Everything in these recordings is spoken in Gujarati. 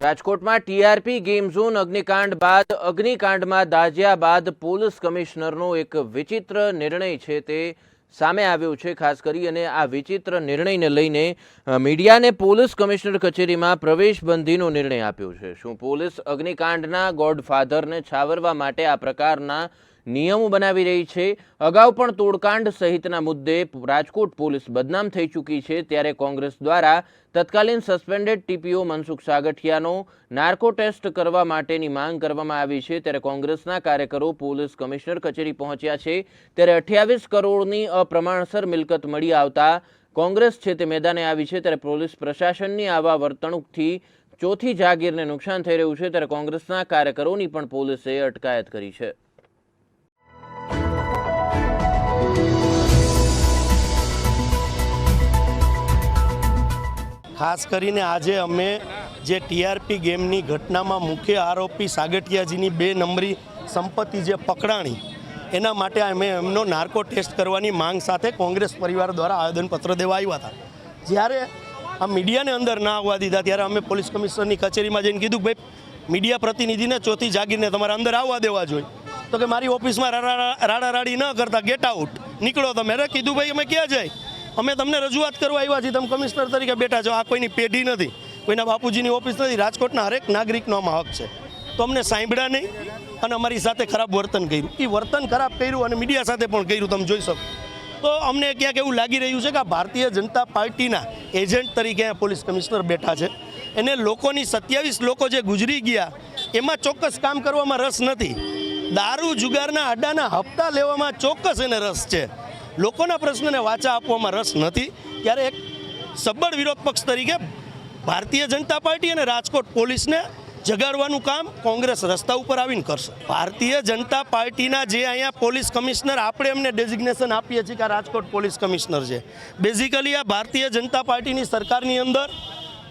રાજકોટમાં ટીઆરપી ગેમ ઝોન અગ્નિકાંડ બાદ અગ્નિકાંડમાં દાજ્યા બાદ પોલીસ કમિશનરનો એક વિચિત્ર નિર્ણય છે તે સામે આવ્યો છે, ખાસ કરી અને આ વિચિત્ર નિર્ણયને લઈને મીડિયાને પોલીસ કમિશનર કચેરીમાં પ્રવેશબંધીનો નિર્ણય આપ્યો છે. શું પોલીસ અગ્નિકાંડના ગોડફાધરને છાવરવા માટે આ પ્રકારના નિયમો બનાવી રહી છે. અગાઉ પણ તોડકાંડ સહિતના મુદ્દે રાજકોટ પોલીસ બદનામ થઈ ચૂકી છે. ત્યારે કોંગ્રેસ દ્વારા તત્કાલીન સસ્પેન્ડેડ ટીપીઓ મનસુખ સાગઠિયાનો નાર્કો ટેસ્ટ કરવા માટેની માંગ કરવામાં આવી છે. ત્યારે કોંગ્રેસના કાર્યકરો પોલીસ કમિશનર કચેરી પહોંચ્યા છે. ત્યારે અઠ્યાવીસ કરોડની અપ્રમાણસર મિલકત મળી આવતા કોંગ્રેસ છે તે મેદાને આવી છે. ત્યારે પોલીસ પ્રશાસનની આવા વર્તણૂકથી ચોથી જાગીરને નુકસાન થઈ રહ્યું છે. ત્યારે કોંગ્રેસના કાર્યકરોની પણ પોલીસે અટકાયત કરી છે. ખાસ કરીને આજે અમે જે ટીઆરપી ગેમની ઘટનામાં મુખ્ય આરોપી સાગઠિયાજીની બે નંબરી સંપત્તિ જે પકડાણી, એના માટે અમે એમનો નાર્કો ટેસ્ટ કરવાની માંગ સાથે કોંગ્રેસ પરિવાર દ્વારા આવેદનપત્ર દેવા આવ્યા હતા. જ્યારે આ મીડિયાને અંદર ના આવવા દીધા, ત્યારે અમે પોલીસ કમિશનરની કચેરીમાં જઈને કીધું ભાઈ, મીડિયા પ્રતિનિધિને ચોથી જાગીરને તમારે અંદર આવવા દેવા જોઈએ. તો કે મારી ઓફિસમાં રાડા રાડા ન કરતા ગેટ આઉટ નીકળો તમે. અરે કીધું, ભાઈ, અમે ક્યાં જાય? અમે તમને રજૂઆત કરવા આવ્યા છીએ. તમે કમિશનર તરીકે બેઠા છો. આ કોઈની પેઢી નથી. કોઈના બાપુજીની ઓફિસ નથી. રાજકોટના હરેક નાગરિકનો આમાં હક છે. તો અમને સાંભળ્યા નહીં અને અમારી સાથે ખરાબ વર્તન કર્યું. એ વર્તન ખરાબ કર્યું અને મીડિયા સાથે પણ કર્યું. તમે જોઈ શકો. તો અમને ક્યાંક એવું લાગી રહ્યું છે કે આ ભારતીય જનતા પાર્ટીના એજન્ટ તરીકે પોલીસ કમિશનર બેઠા છે. એને લોકોની સત્યાવીસ લોકો જે ગુજરી ગયા, એમાં ચોક્કસ કામ કરવામાં રસ નથી. દારૂ જુગારના અડ્ડાના હપ્તા લેવામાં ચોક્કસ એને રસ છે. લોકોના પ્રશ્નને વાચા આપવામાં રસ નથી. ત્યારે એક સબળ વિરોધ પક્ષ તરીકે ભારતીય જનતા પાર્ટી અને રાજકોટ પોલીસને જગાડવાનું કામ કોંગ્રેસ રસ્તા ઉપર આવીને કરશે. ભારતીય જનતા પાર્ટીના જે અહીંયા પોલીસ કમિશનર, આપણે એમને ડેઝિગ્નેશન આપીએ છીએ કે રાજકોટ પોલીસ કમિશનર છે. બેઝિકલી આ ભારતીય જનતા પાર્ટીની સરકારની અંદર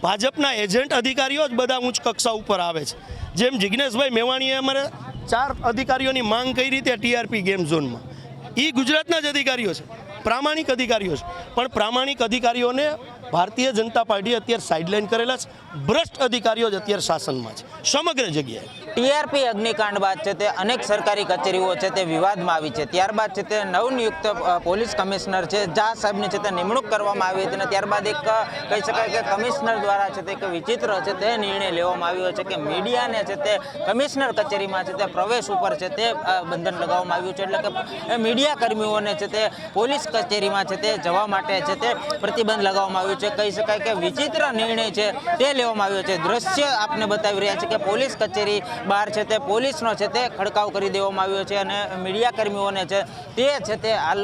ભાજપના એજન્ટ અધિકારીઓ જ બધા ઉચ્ચ કક્ષા ઉપર આવે છે. જેમ જિજ્ઞેશભાઈ મેવાણીએ અમારે ચાર અધિકારીઓની માંગ કરી રીતે ટીઆરપી ગેમ ઝોનમાં એ ગુજરાતના જ અધિકારીઓ છે. પ્રામાણિક અધિકારીઓ છે. પણ પ્રામાણિક અધિકારીઓને ભારતીય જનતા પાર્ટી અત્યારે સાઇડલાઇન કરેલા છે ભ્રષ્ટ અધિકારીઓ જ અત્યારે શાસનમાં છે સમગ્ર જગ્યાએ ટીઆરપી અગ્નિકાંડ બાદ છે તે અનેક સરકારી કચેરીઓ છે તે વિવાદમાં આવી છે ત્યારબાદ છે તે નવનિયુક્ત પોલીસ કમિશનર છે જા સાહેબની છે તે નિમણૂક કરવામાં આવી હતી અને ત્યારબાદ એક કહી શકાય કે કમિશનર દ્વારા છે તે એક વિચિત્ર છે તે નિર્ણય લેવામાં આવ્યો છે કે મીડિયાને છે તે કમિશનર કચેરીમાં છે તે પ્રવેશ ઉપર છે તે બંધન લગાવવામાં આવ્યું છે એટલે કે મીડિયા કર્મીઓને છે તે પોલીસ કચેરીમાં છે તે જવા માટે છે તે પ્રતિબંધ લગાવવામાં આવ્યું છે કહી શકાય કે વિચિત્ર નિર્ણય છે તે લેવામાં આવ્યો છે. દ્રશ્ય આપને બતાવી રહ્યા છે કે પોલીસ કચેરી બહાર છે તે પોલીસનો છે તે ખડકાવ કરી દેવામાં આવ્યો છે અને મીડિયા કર્મીઓને છે તે છે તે હાલ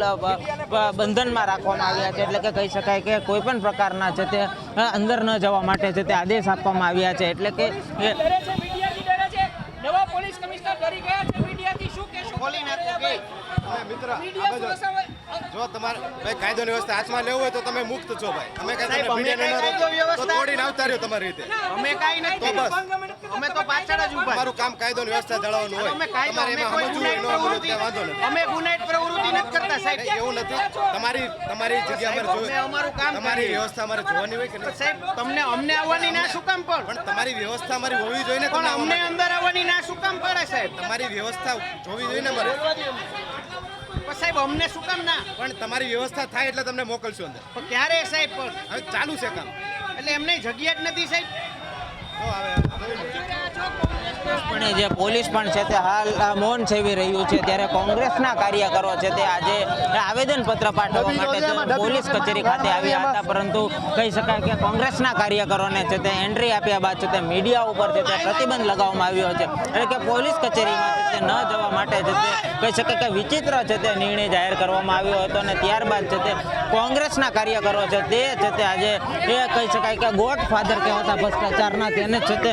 બંધનમાં રાખવામાં આવ્યા છે. એટલે કે કહી શકાય કે કોઈ પણ પ્રકારના છે તે અંદર ન જવા માટે છે તે આદેશ આપવામાં આવ્યા છે. એટલે કે એ ડરે છે મીડિયાથી ડરે છે નવા પોલીસ કમિશનર ડરી ગયા છે. મીડિયાથી શું કહેશો? મિત્ર જો- તમારે ભાઈ કાયદોની વ્યવસ્થા હાથમાં લેવું હોય તો તમે મુક્ત છો ભાઈ. અમે કઈ ન કાયદો તો તોડીને આવતા રહ્યો તમારી રીતે. અમે કાંઈ નથી. તો બસ. અમે તો પાછળ જ ઊભા તમારું કામ કાયદોની વ્યવસ્થા જાળવવાનું હોય. અમે કાયદો અમે કોઈ ગુનાહિત સમજવું વાંધો નથી. અમે ગુનાહિત પ્રવૃત્તિ નથી કરતા સાહેબ. એવું નથી. તમારી તમારી જગ્યા અમારે જોઈએ અમારું કામ તમારી વ્યવસ્થા અમારે જોવાની હોય કે સાહેબ તમને અમને આવવાની ના શું કામ પણ પણ તમારી વ્યવસ્થા અમારી હોવી જોઈએ ને પણ અમને અંદર આવવાની ના શું કામ પડે સાહેબ? તમારી વ્યવસ્થા જોવી જોઈએ ને અમારે? પણ સાહેબ અમને શું કામ ના? પણ તમારી વ્યવસ્થા થાય એટલે તમને મોકલશું અંદર. પણ ક્યારે સાહેબ પણ? હવે ચાલુ છે કામ. એટલે એમને જગ્યા જ નથી સાહેબ? તો હવે પણ જે પોલીસ પણ છે તે હાલ મૌન સેવી રહ્યું છે ત્યારે કોંગ્રેસના કાર્યકરો છે તે આજે આવેદનપત્ર પાઠવવા માટે પોલીસ કચેરી ખાતે આવ્યા હતા પરંતુ કહી શકાય કે કોંગ્રેસના કાર્યકરોને છે તે એન્ટ્રી આપ્યા બાદ છે તે મીડિયા ઉપર છે તે પ્રતિબંધ લગાવવામાં આવ્યો છે એટલે કે પોલીસ કચેરીમાં છે તે ન જવા માટે છે તે કહી શકાય કે વિચિત્ર છે તે નિર્ણય જાહેર કરવામાં આવ્યો હતો અને ત્યારબાદ છે તે કોંગ્રેસના કાર્યકરો છે તે છે તે આજે એ કહી શકાય કે ગોડ ફાધર કહેવાતા ભ્રષ્ટાચારના તેને છે તે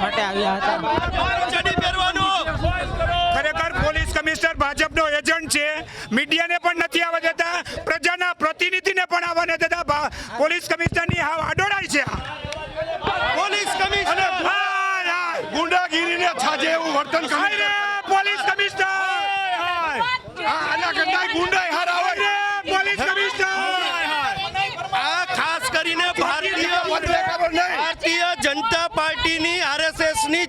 માટે આવ્યા હતા. ખરેખર પોલીસ કમિશનર ભાજપનો એજન્ટ છે. મીડિયાને પણ નથી આવવા દેતા. પ્રજાના પ્રતિનિધિને પણ આવવા નથી દેતા. પોલીસ કમિશનરની હાવ આડોડાઈ છે પોલીસ કમિશનર. હાય, હાય. ગુંડાગીરીને છાજે એવું વર્તન કરે પોલીસ કમિશનર! આના કરતા ગુંડાઈ હરાવે રે, પોલીસ કમિશનર! આ ખાસ કરીને ભારતીય ભારતીય જનતા પાર્ટીની આરએસએસની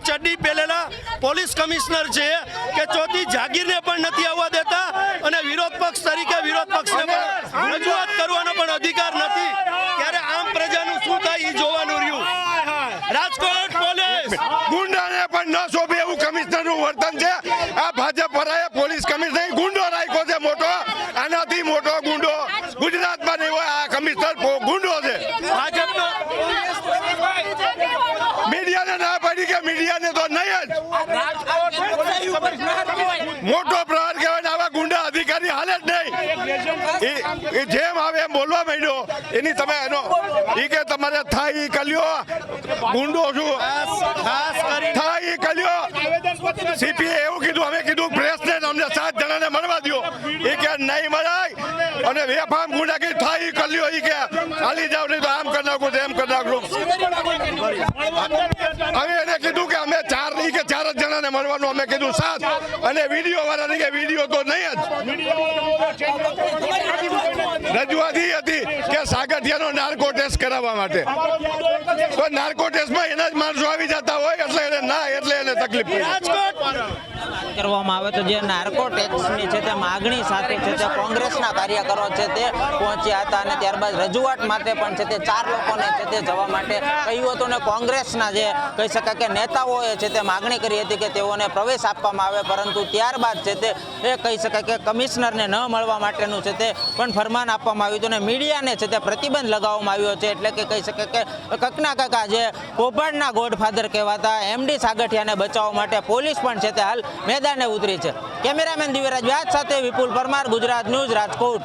ચડ્ડી પહેરેલા પોલીસ કમિશનર છે કે ચોથી જાગીરને પણ નથી આવવા દેતા અને વિરોધ પક્ષ તરીકે વિરોધ પક્ષને પણ રજૂઆત કરવાનો પણ અધિકાર નથી. ત્યારે આમ પ્રજાનું શું થાય એ જોવાનું રહ્યું. રાજકોટ પોલીસ! ગુંડાને પણ ન શોભે એવું કમિશનરનું વર્તન છે. આ ભાજપ ભરાય પોલીસ કમિશનર ગુંડો રાખ્યો છે મોટો. આનાથી મોટો ગુંડો ગુજરાતમાં નહીં હોય, આ કમિશનર ગુંડો છે ભાજપનો મીડિયાને ના પડી કે મીડિયાને તો નહીં જ મોટો પ્રહાર કહેવાય આવા ગુંડા અધિકારી હાલે જ નહીં જેમ આવે એમ બોલવા માંડ્યો. એની તમે એનો એ કે તમારે થાય કલ્યો. ગુંડો છું. થાય કલ્યો. સીપીએ એવું કીધું, અમે કીધું પ્રેસને અમને સાત જણાને મળવા દો એ કે, નહીં મળાય. અને વેફામ ગુંડા કે, થાય કલ્યો. એ કે, હાલી જાવ નહીં તો આમ કરી નાખું, તેમ કરી નાખું. હવે એને કીધું કે અમે ચાર નહીં કે ચાર જ જણાને મળવાનું. અમે કીધું સાત. અને વીડિયો વાળાને કે વીડિયો તો નહીં જ. રજૂઆત હતી કે સાગઠિયાનો નાર્કો ટેસ્ટ કરાવવા માટે. તો નાર્કો ટેસ્ટમાં એના જ માણસો આવી જતા હોય, એટલે એને ના, એટલે એને તકલીફ રાજકોટ કરવામાં આવે તો જે નાર્કો ટેક્સની છે તે માગણી સાથે છે તે કોંગ્રેસના કાર્યકરો છે તે પહોંચ્યા હતા અને ત્યારબાદ રજૂઆત માટે પણ છે તે ચાર લોકોને છે તે જવા માટે કહ્યું હતું ને કોંગ્રેસના જે કહી શકાય કે નેતાઓએ છે તે માગણી કરી હતી કે તેઓને પ્રવેશ આપવામાં આવે પરંતુ ત્યારબાદ છે તે એ કહી શકાય કે કમિશનરને ન મળવા માટેનું છે તે પણ ફરમાન આપવામાં આવ્યું હતું અને મીડિયાને છે તે પ્રતિબંધ લગાવવામાં આવ્યો છે એટલે કે કહી શકાય કે કકના કાકા જે કૌભાંડના ગોડફાધર કહેવાતા એમડી સાગઠિયાને બચાવવા માટે પોલીસ પણ છે તે હાલ મેદાને ઉતરી છે. કેમેરામેન દિવ્યરાજ વ્યાસ સાથે વિપુલ પરમાર ગુજરાત ન્યૂઝ રાજકોટ.